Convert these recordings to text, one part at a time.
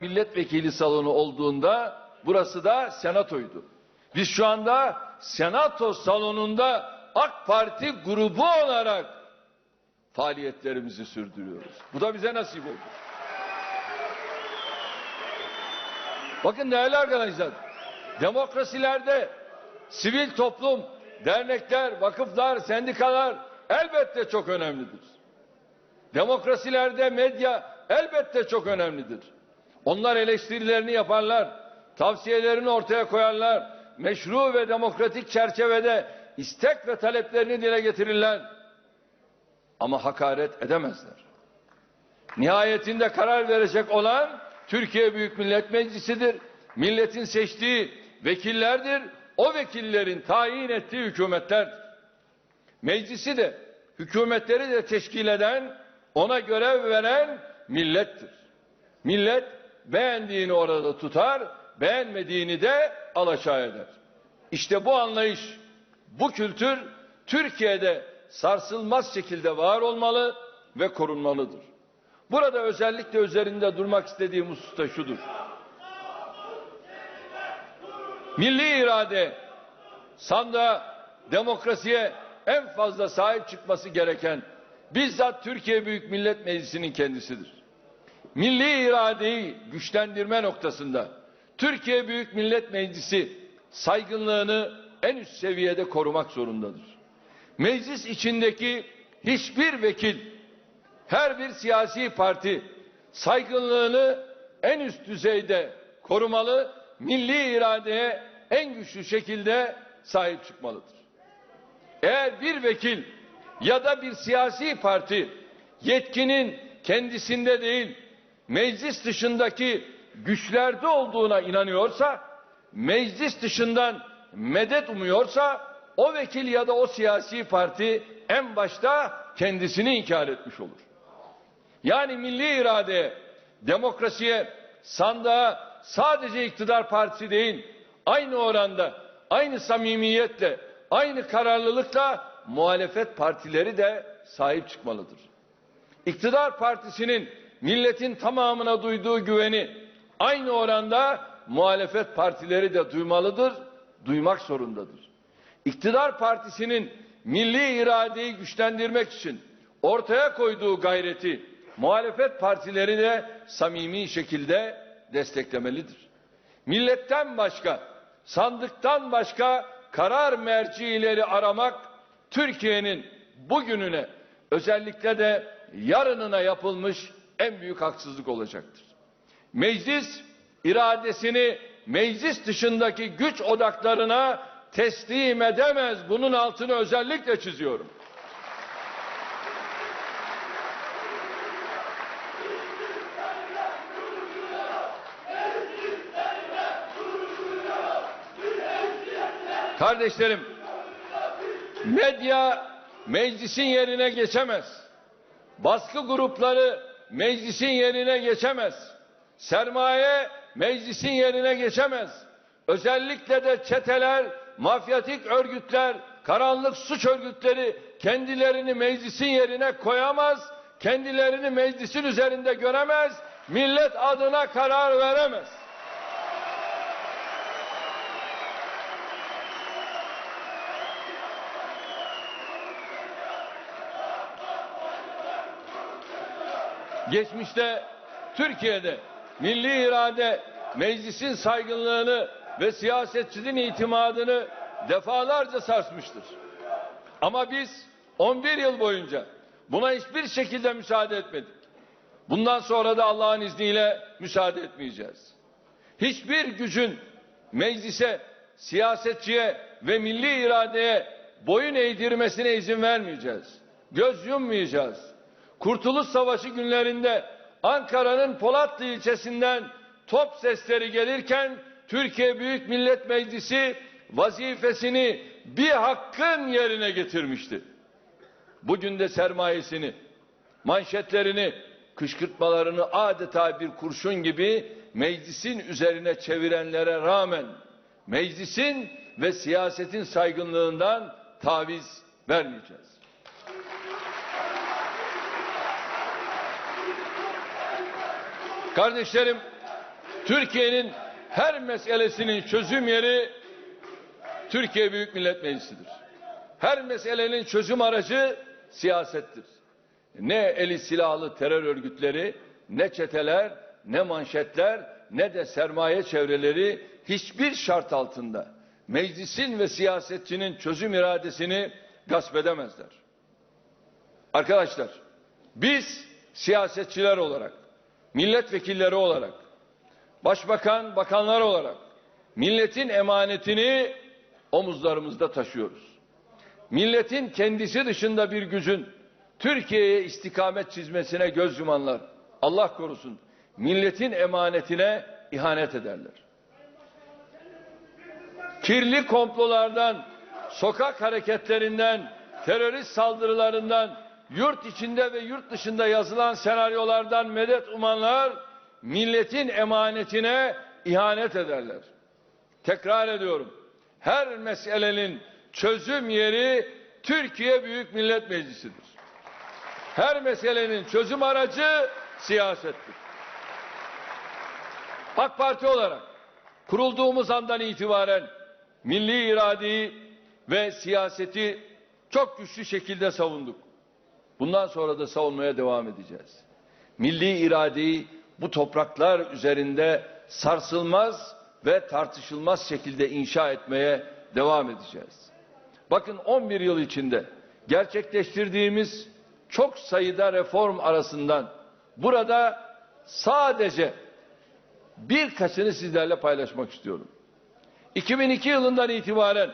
milletvekili salonu olduğunda burası da senatoydu. Biz şu anda senato salonunda AK Parti grubu olarak faaliyetlerimizi sürdürüyoruz. Bu da bize nasip oldu. Bakın değerli arkadaşlar, demokrasilerde sivil toplum, dernekler, vakıflar, sendikalar elbette çok önemlidir. Demokrasilerde medya elbette çok önemlidir. Onlar eleştirilerini yaparlar, tavsiyelerini ortaya koyarlar, meşru ve demokratik çerçevede istek ve taleplerini dile getirirler. Ama hakaret edemezler. Nihayetinde karar verecek olan Türkiye Büyük Millet Meclisi'dir. Milletin seçtiği vekillerdir. O vekillerin tayin ettiği hükümetlerdir. Meclisi de hükümetleri de teşkil eden, ona görev veren millettir. Millet beğendiğini orada tutar, beğenmediğini de alaşağı eder. İşte bu anlayış, bu kültür Türkiye'de sarsılmaz şekilde var olmalı ve korunmalıdır. Burada özellikle üzerinde durmak istediğim husus da şudur. Milli irade sandığa, demokrasiye en fazla sahip çıkması gereken bizzat Türkiye Büyük Millet Meclisi'nin kendisidir. Milli iradeyi güçlendirme noktasında Türkiye Büyük Millet Meclisi saygınlığını en üst seviyede korumak zorundadır. Meclis içindeki hiçbir vekil, her bir siyasi parti saygınlığını en üst düzeyde korumalı, milli iradeye en güçlü şekilde sahip çıkmalıdır. Eğer bir vekil ya da bir siyasi parti yetkinin kendisinde değil, meclis dışındaki güçlerde olduğuna inanıyorsa, meclis dışından medet umuyorsa, o vekil ya da o siyasi parti en başta kendisini inkar etmiş olur. Yani milli irade, demokrasiye, sandığa sadece iktidar partisi değil, aynı oranda, aynı samimiyetle, aynı kararlılıkla muhalefet partileri de sahip çıkmalıdır. İktidar partisinin milletin tamamına duyduğu güveni aynı oranda muhalefet partileri de duymalıdır, duymak zorundadır. İktidar partisinin milli iradeyi güçlendirmek için ortaya koyduğu gayreti muhalefet partileri de samimi şekilde desteklemelidir. Milletten başka, sandıktan başka karar mercileri aramak Türkiye'nin bugününe özellikle de yarınına yapılmış en büyük haksızlık olacaktır. Meclis iradesini meclis dışındaki güç odaklarına teslim edemez. Bunun altını özellikle çiziyorum. Kardeşlerim, medya meclisin yerine geçemez. Baskı grupları meclisin yerine geçemez. Sermaye meclisin yerine geçemez. Özellikle de çeteler, mafyatik örgütler, karanlık suç örgütleri kendilerini meclisin yerine koyamaz, kendilerini meclisin üzerinde göremez, millet adına karar veremez. Geçmişte Türkiye'de milli irade meclisin saygınlığını ve siyasetçinin itimadını defalarca sarsmıştır. Ama biz 11 yıl boyunca buna hiçbir şekilde müsaade etmedik. Bundan sonra da Allah'ın izniyle müsaade etmeyeceğiz. Hiçbir gücün meclise, siyasetçiye ve milli iradeye boyun eğdirmesine izin vermeyeceğiz. Göz yummayacağız. Kurtuluş Savaşı günlerinde Ankara'nın Polatlı ilçesinden top sesleri gelirken Türkiye Büyük Millet Meclisi vazifesini bir hakkın yerine getirmişti. Bugün de sermayesini, manşetlerini, kışkırtmalarını adeta bir kurşun gibi meclisin üzerine çevirenlere rağmen meclisin ve siyasetin saygınlığından taviz vermeyeceğiz. Kardeşlerim Türkiye'nin her meselesinin çözüm yeri Türkiye Büyük Millet Meclisi'dir. Her meselenin çözüm aracı siyasettir. Ne eli silahlı terör örgütleri, ne çeteler, ne manşetler, ne de sermaye çevreleri hiçbir şart altında meclisin ve siyasetçinin çözüm iradesini gasp edemezler. Arkadaşlar, biz siyasetçiler olarak, milletvekilleri olarak, başbakan, bakanlar olarak milletin emanetini omuzlarımızda taşıyoruz. Milletin kendisi dışında bir gücün Türkiye'ye istikamet çizmesine göz yumanlar, Allah korusun, milletin emanetine ihanet ederler. Kirli komplolardan, sokak hareketlerinden, terörist saldırılarından, yurt içinde ve yurt dışında yazılan senaryolardan medet umanlar milletin emanetine ihanet ederler. Tekrar ediyorum. Her meselenin çözüm yeri Türkiye Büyük Millet Meclisi'dir. Her meselenin çözüm aracı siyasettir. AK Parti olarak kurulduğumuz andan itibaren milli iradeyi ve siyaseti çok güçlü şekilde savunduk. Bundan sonra da savunmaya devam edeceğiz. Milli iradeyi bu topraklar üzerinde sarsılmaz ve tartışılmaz şekilde inşa etmeye devam edeceğiz. Bakın 11 yıl içinde gerçekleştirdiğimiz çok sayıda reform arasından burada sadece birkaçını sizlerle paylaşmak istiyorum. 2002 yılından itibaren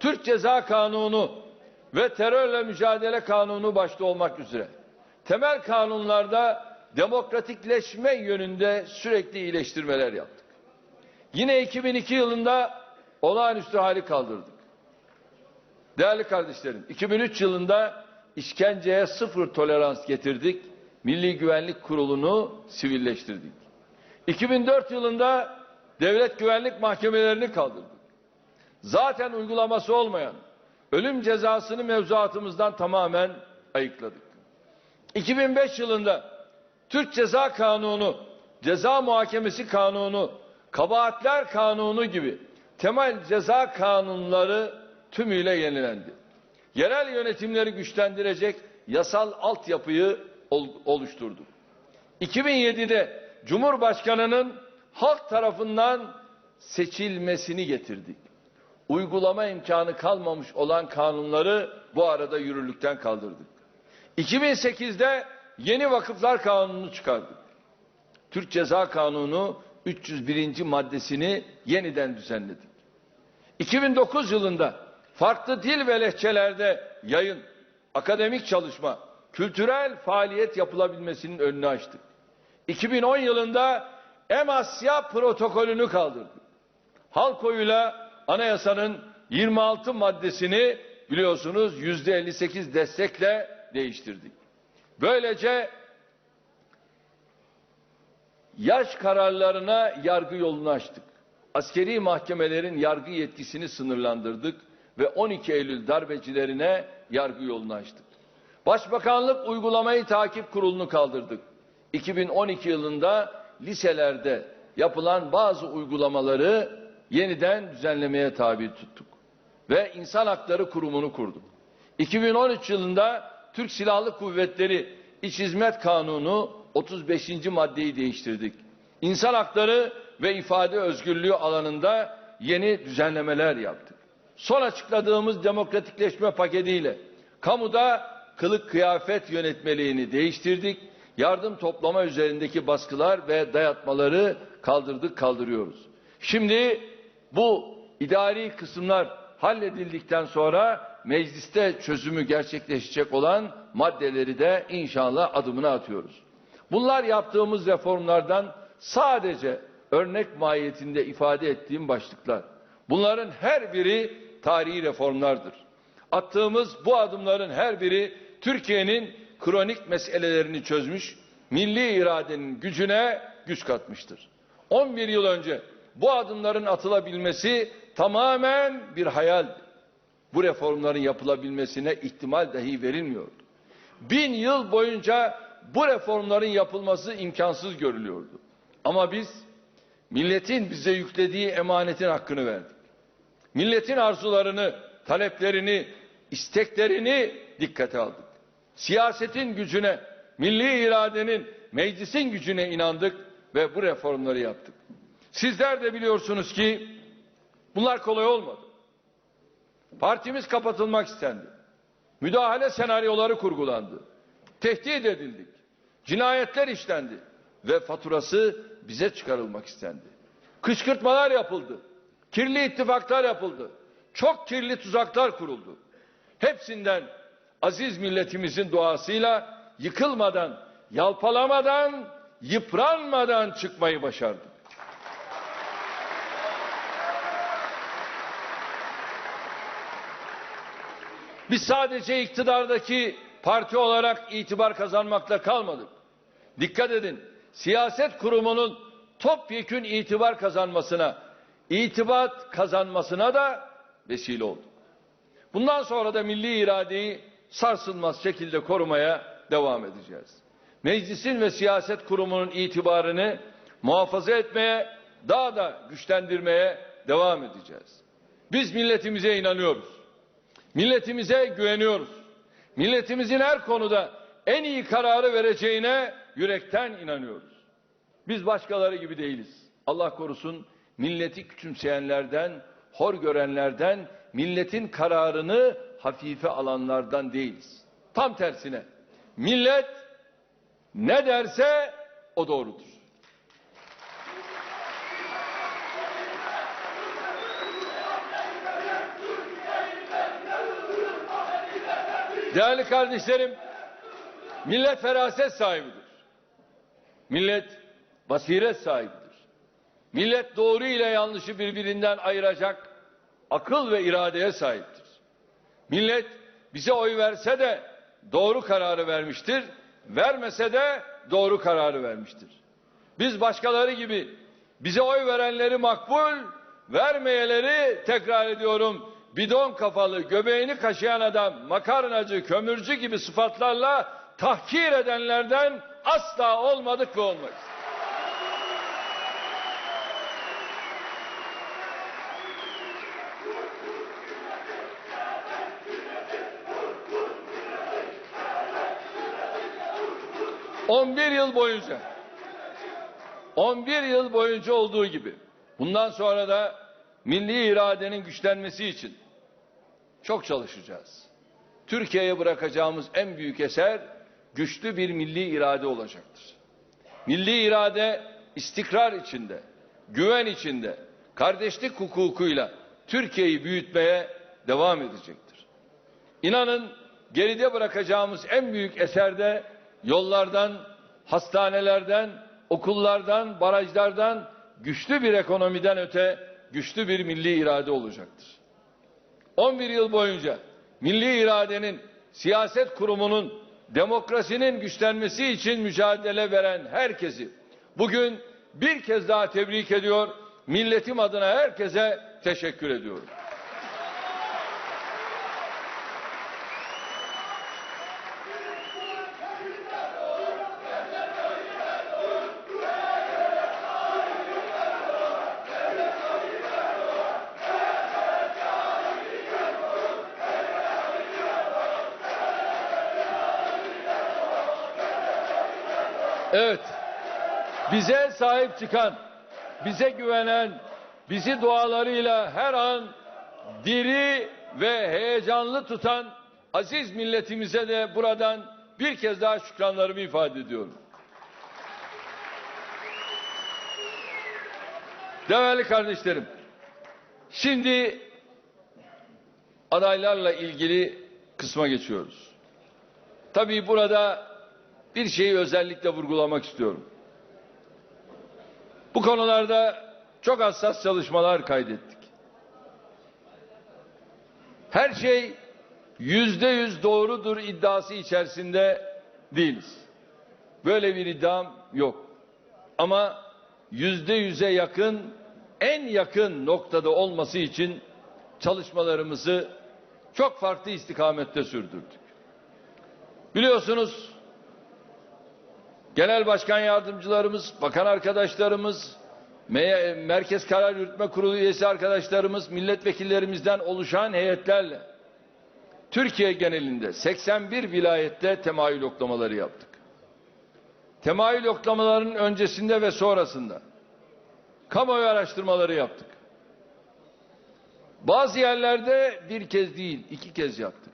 Türk Ceza Kanunu ve terörle mücadele kanunu başta olmak üzere temel kanunlarda demokratikleşme yönünde sürekli iyileştirmeler yaptık. Yine 2002 yılında olağanüstü hali kaldırdık. Değerli kardeşlerim, 2003 yılında işkenceye sıfır tolerans getirdik. Milli Güvenlik Kurulu'nu sivilleştirdik. 2004 yılında devlet güvenlik mahkemelerini kaldırdık. Zaten uygulaması olmayan ölüm cezasını mevzuatımızdan tamamen ayıkladık. 2005 yılında Türk Ceza Kanunu, Ceza Muhakemesi Kanunu, Kabahatler Kanunu gibi temel ceza kanunları tümüyle yenilendi. Yerel yönetimleri güçlendirecek yasal altyapıyı ol- oluşturduk. 2007'de Cumhurbaşkanı'nın halk tarafından seçilmesini getirdik. Uygulama imkanı kalmamış olan kanunları bu arada yürürlükten kaldırdık. 2008'de yeni vakıflar kanununu çıkardık. Türk Ceza Kanunu 301. maddesini yeniden düzenledik. 2009 yılında farklı dil ve lehçelerde yayın, akademik çalışma, kültürel faaliyet yapılabilmesinin önünü açtık. 2010 yılında Emasya protokolünü kaldırdık. Halk oyuyla anayasanın 26 maddesini biliyorsunuz yüzde 58 destekle değiştirdik. Böylece yaş kararlarına yargı yolunu açtık. Askeri mahkemelerin yargı yetkisini sınırlandırdık ve 12 Eylül darbecilerine yargı yolunu açtık. Başbakanlık uygulamayı takip kurulunu kaldırdık. 2012 yılında liselerde yapılan bazı uygulamaları yeniden düzenlemeye tabi tuttuk. Ve İnsan Hakları Kurumu'nu kurduk. 2013 yılında Türk Silahlı Kuvvetleri İç Hizmet Kanunu 35. maddeyi değiştirdik. İnsan hakları ve ifade özgürlüğü alanında yeni düzenlemeler yaptık. Son açıkladığımız demokratikleşme paketiyle kamuda kılık kıyafet yönetmeliğini değiştirdik. Yardım toplama üzerindeki baskılar ve dayatmaları kaldırdık kaldırıyoruz. Şimdi bu idari kısımlar halledildikten sonra mecliste çözümü gerçekleşecek olan maddeleri de inşallah adımını atıyoruz. Bunlar yaptığımız reformlardan sadece örnek mahiyetinde ifade ettiğim başlıklar. Bunların her biri tarihi reformlardır. Attığımız bu adımların her biri Türkiye'nin kronik meselelerini çözmüş, milli iradenin gücüne güç katmıştır. 11 yıl önce bu adımların atılabilmesi tamamen bir hayal. Bu reformların yapılabilmesine ihtimal dahi verilmiyordu. Bin yıl boyunca bu reformların yapılması imkansız görülüyordu. Ama biz milletin bize yüklediği emanetin hakkını verdik. Milletin arzularını, taleplerini, isteklerini dikkate aldık. Siyasetin gücüne, milli iradenin, meclisin gücüne inandık ve bu reformları yaptık. Sizler de biliyorsunuz ki bunlar kolay olmadı. Partimiz kapatılmak istendi. Müdahale senaryoları kurgulandı. Tehdit edildik. Cinayetler işlendi ve faturası bize çıkarılmak istendi. Kışkırtmalar yapıldı. Kirli ittifaklar yapıldı. Çok kirli tuzaklar kuruldu. Hepsinden aziz milletimizin duasıyla yıkılmadan, yalpalamadan, yıpranmadan çıkmayı başardık. Biz sadece iktidardaki parti olarak itibar kazanmakla kalmadık. Dikkat edin, siyaset kurumunun topyekün itibar kazanmasına, itibat kazanmasına da vesile olduk. Bundan sonra da milli iradeyi sarsılmaz şekilde korumaya devam edeceğiz. Meclisin ve siyaset kurumunun itibarını muhafaza etmeye, daha da güçlendirmeye devam edeceğiz. Biz milletimize inanıyoruz. Milletimize güveniyoruz. Milletimizin her konuda en iyi kararı vereceğine yürekten inanıyoruz. Biz başkaları gibi değiliz. Allah korusun milleti küçümseyenlerden, hor görenlerden, milletin kararını hafife alanlardan değiliz. Tam tersine millet ne derse o doğrudur. Değerli kardeşlerim, millet feraset sahibidir. Millet basiret sahibidir. Millet doğru ile yanlışı birbirinden ayıracak akıl ve iradeye sahiptir. Millet bize oy verse de doğru kararı vermiştir, vermese de doğru kararı vermiştir. Biz başkaları gibi bize oy verenleri makbul, vermeyeleri tekrar ediyorum bidon kafalı, göbeğini kaşıyan adam, makarnacı, kömürcü gibi sıfatlarla tahkir edenlerden asla olmadık ve olmayız. On bir yıl boyunca 11 yıl boyunca olduğu gibi bundan sonra da milli iradenin güçlenmesi için çok çalışacağız. Türkiye'ye bırakacağımız en büyük eser güçlü bir milli irade olacaktır. Milli irade istikrar içinde, güven içinde, kardeşlik hukukuyla Türkiye'yi büyütmeye devam edecektir. İnanın geride bırakacağımız en büyük eserde yollardan, hastanelerden, okullardan, barajlardan, güçlü bir ekonomiden öte güçlü bir milli irade olacaktır. 11 yıl boyunca milli iradenin, siyaset kurumunun, demokrasinin güçlenmesi için mücadele veren herkesi bugün bir kez daha tebrik ediyor, milletim adına herkese teşekkür ediyorum. Evet. Bize sahip çıkan, bize güvenen, bizi dualarıyla her an diri ve heyecanlı tutan aziz milletimize de buradan bir kez daha şükranlarımı ifade ediyorum. Değerli kardeşlerim, şimdi adaylarla ilgili kısma geçiyoruz. Tabii burada bir şeyi özellikle vurgulamak istiyorum. Bu konularda çok hassas çalışmalar kaydettik. Her şey yüzde yüz doğrudur iddiası içerisinde değiliz. Böyle bir iddiam yok. Ama yüzde yüze yakın, en yakın noktada olması için çalışmalarımızı çok farklı istikamette sürdürdük. Biliyorsunuz genel başkan yardımcılarımız, bakan arkadaşlarımız, Me- Merkez Karar Yürütme Kurulu üyesi arkadaşlarımız, milletvekillerimizden oluşan heyetlerle Türkiye genelinde 81 vilayette temayül yoklamaları yaptık. Temayül yoklamalarının öncesinde ve sonrasında kamuoyu araştırmaları yaptık. Bazı yerlerde bir kez değil, iki kez yaptık.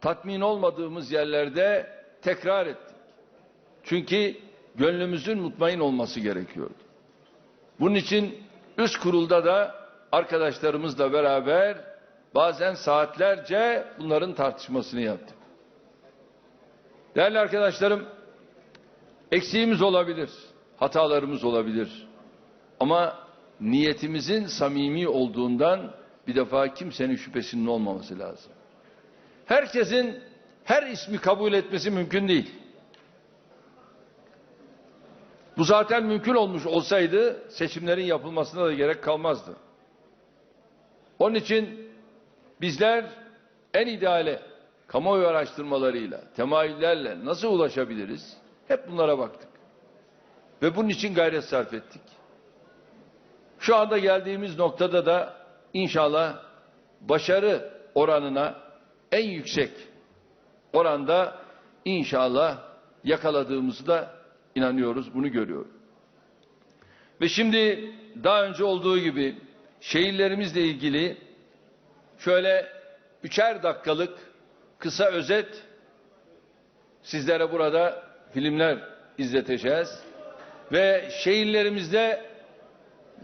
Tatmin olmadığımız yerlerde tekrar ettik. Çünkü gönlümüzün mutmain olması gerekiyordu. Bunun için üst kurulda da arkadaşlarımızla beraber bazen saatlerce bunların tartışmasını yaptık. Değerli arkadaşlarım, eksiğimiz olabilir, hatalarımız olabilir. Ama niyetimizin samimi olduğundan bir defa kimsenin şüphesinin olmaması lazım. Herkesin her ismi kabul etmesi mümkün değil. Bu zaten mümkün olmuş olsaydı seçimlerin yapılmasına da gerek kalmazdı. Onun için bizler en ideale kamuoyu araştırmalarıyla, temayüllerle nasıl ulaşabiliriz? Hep bunlara baktık. Ve bunun için gayret sarf ettik. Şu anda geldiğimiz noktada da inşallah başarı oranına en yüksek oranda inşallah yakaladığımızı da inanıyoruz, bunu görüyorum. Ve şimdi daha önce olduğu gibi şehirlerimizle ilgili şöyle üçer dakikalık kısa özet sizlere burada filmler izleteceğiz. Ve şehirlerimizde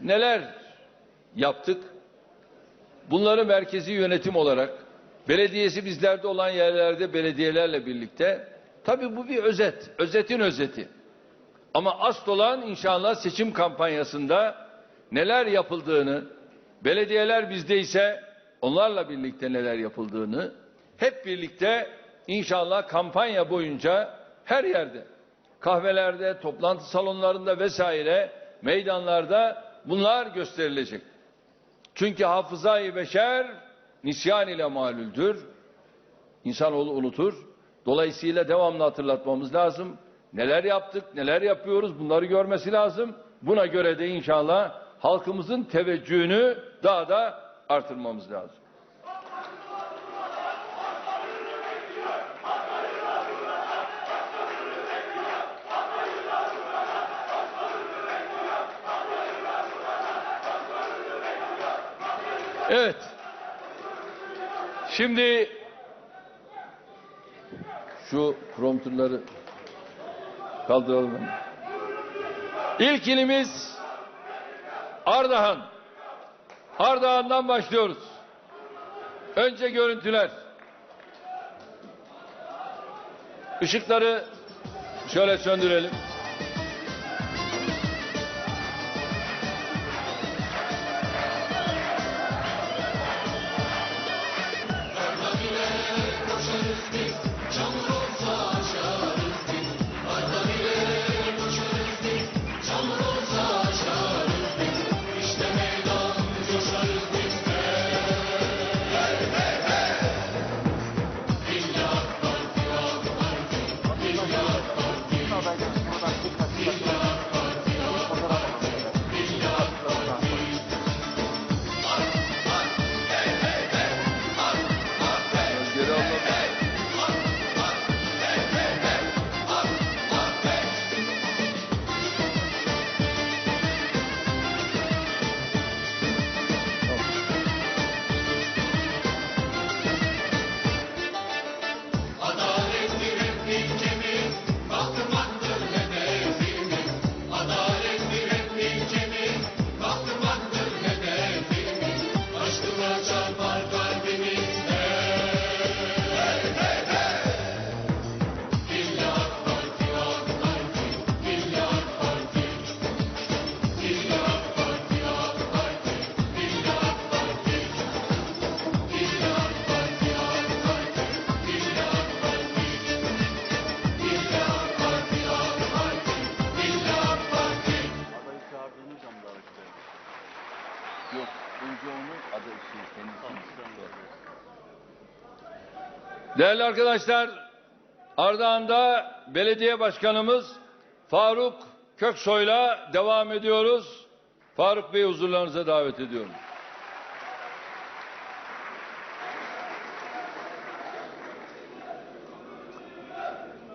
neler yaptık? Bunları merkezi yönetim olarak belediyesi bizlerde olan yerlerde belediyelerle birlikte tabii bu bir özet, özetin özeti. Ama asıl olan inşallah seçim kampanyasında neler yapıldığını, belediyeler bizde ise onlarla birlikte neler yapıldığını hep birlikte inşallah kampanya boyunca her yerde, kahvelerde, toplantı salonlarında vesaire meydanlarda bunlar gösterilecek. Çünkü hafızayı beşer nisyan ile malüldür. İnsanoğlu unutur. Dolayısıyla devamlı hatırlatmamız lazım. Neler yaptık, neler yapıyoruz bunları görmesi lazım. Buna göre de inşallah halkımızın teveccühünü daha da artırmamız lazım. Evet. Şimdi şu prompterları kaldıralım. İlk ilimiz Ardahan. Ardahan'dan başlıyoruz. Önce görüntüler. Işıkları şöyle söndürelim. Değerli arkadaşlar, Ardahan'da belediye başkanımız Faruk Köksoy'la devam ediyoruz. Faruk Bey huzurlarınıza davet ediyorum.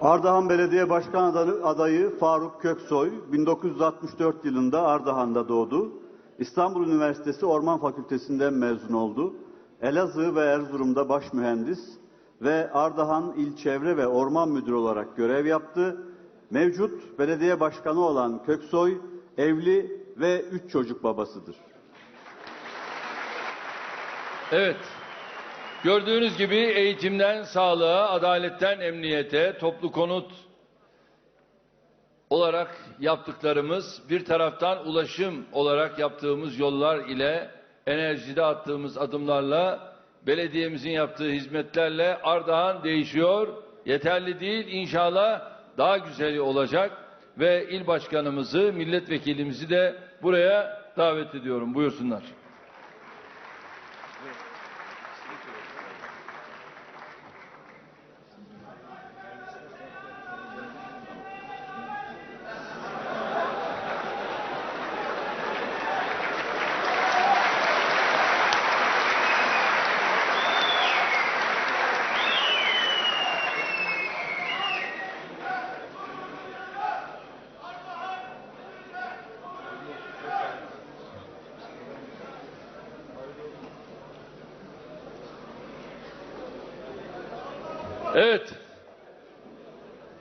Ardahan Belediye Başkan adayı- Faruk Köksoy 1964 yılında Ardahan'da doğdu. İstanbul Üniversitesi Orman Fakültesinden mezun oldu. Elazığ ve Erzurum'da baş mühendis ve Ardahan İl Çevre ve Orman Müdürü olarak görev yaptı. Mevcut belediye başkanı olan Köksoy evli ve üç çocuk babasıdır. Evet. Gördüğünüz gibi eğitimden sağlığa, adaletten emniyete, toplu konut olarak yaptıklarımız, bir taraftan ulaşım olarak yaptığımız yollar ile, enerjide attığımız adımlarla, belediyemizin yaptığı hizmetlerle Ardahan değişiyor. Yeterli değil, inşallah daha güzeli olacak ve il başkanımızı, milletvekilimizi de buraya davet ediyorum. Buyursunlar. Evet.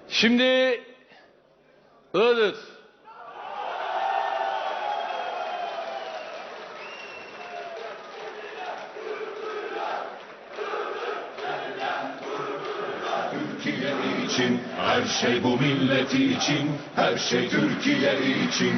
Şimdi Iğdır. Türkiye için her şey bu milleti için her şey Türkiye için